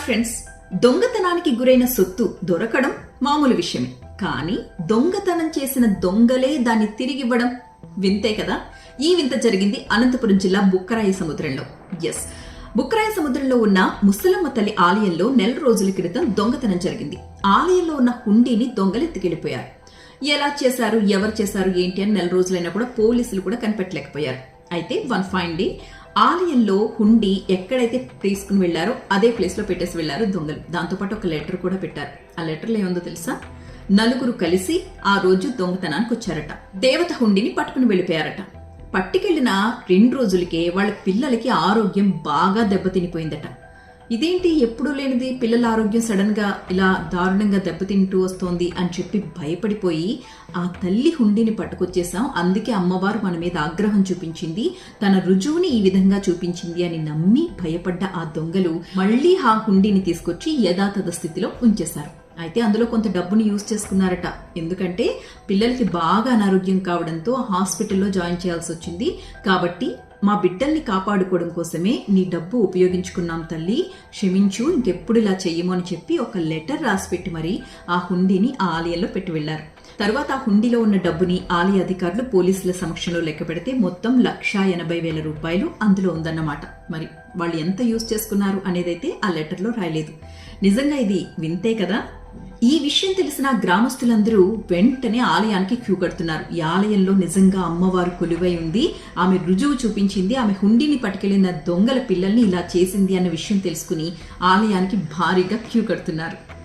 Friends దొంగతనానికి గురైన సొత్తు దొరకడం మామూలు విషయమే. కానీ దొంగతనం చేసిన దొంగలే దాన్ని తిరిగివ్వడం వింతే కదా? ఈ వింత జరిగింది అనంతపురం జిల్లా బుక్కరాయి సముద్రంలో. ఎస్ బుక్కరాయి సముద్రంలో ఉన్న ముసలమ్మ తల్లి ఆలయంలో నెల రోజుల క్రితం దొంగతనం జరిగింది. ఆలయంలో ఉన్న హుండీని దొంగలు ఎత్తుకెళ్ళిపోయారు ఎలా చేశారు? ఎవరు చేశారు? ఏంటి అని నెల రోజులైనా కూడా పోలీసులు కూడా కనిపెట్టలేకపోయారు. అయితే వన్ ఫైన్ డే ఆలయంలో హుండీ ఎక్కడైతే తీసుకుని వెళ్ళారో అదే ప్లేస్లో పెట్టేసి వెళ్ళారు దొంగలు. దాంతోపాటు ఒక లెటర్ కూడా పెట్టారు. ఆ లెటర్లో ఏముందో తెలుసా? నలుగురు కలిసి ఆ రోజు దొంగతనానికి వచ్చారట. దేవత హుండీని పట్టుకుని వెళ్ళిపోయారట. పట్టుకెళ్ళిన రెండు రోజులకే వాళ్ళ పిల్లలకి ఆరోగ్యం బాగా దెబ్బతినిపోయిందట. ఇదేంటి ఎప్పుడూ లేనిది పిల్లల ఆరోగ్యం సడన్గా ఇలా దారుణంగా దెబ్బతింటూ వస్తోంది అని చెప్పి భయపడిపోయి ఆ తల్లి హుండీని పట్టుకొచ్చేసాం అందుకే అమ్మవారు మన మీద ఆగ్రహం చూపించింది. తన రుజువుని ఈ విధంగా చూపించింది అని నమ్మి భయపడ్డ ఆ దొంగలు మళ్ళీ ఆ హుండీని తీసుకొచ్చి యథాతథ స్థితిలో ఉంచేశారు. అయితే అందులో కొంత డబ్బుని యూజ్ చేసుకున్నారట. ఎందుకంటే పిల్లలకి బాగా అనారోగ్యం కావడంతో హాస్పిటల్లో జాయిన్ చేయాల్సి వచ్చింది. కాబట్టి మా బిడ్డల్ని కాపాడుకోవడం కోసమే నీ డబ్బు ఉపయోగించుకున్నాం తల్లి. క్షమించు ఇంకెప్పుడు ఇలా చెయ్యము అని చెప్పి ఒక లెటర్ రాసిపెట్టి మరి ఆ హుండీని ఆ ఆలయంలో పెట్టి వెళ్ళారు తర్వాత ఆ హుండీలో ఉన్న డబ్బుని ఆలయ అధికారులు పోలీసుల సమక్షంలో లెక్క పెడితే మొత్తం లక్షా ఎనభై వేల రూపాయలు అందులో ఉందన్నమాట. మరి వాళ్ళు ఎంత యూజ్ చేసుకున్నారు అనేదైతే ఆ లెటర్లో రాయలేదు. నిజంగా ఇది వింతే కదా? ఈ విషయం తెలిసిన గ్రామస్తులందరూ వెంటనే ఆలయానికి క్యూ కడుతున్నారు. ఈ ఆలయంలో నిజంగా అమ్మవారు కొలువై ఉంది. ఆమె రుజువు చూపించింది. ఆమె హుండీని పట్టుకెళ్ళిన దొంగల పిల్లల్ని ఇలా చేసింది అన్న విషయం తెలుసుకుని ఆలయానికి భారీగా క్యూ కడుతున్నారు.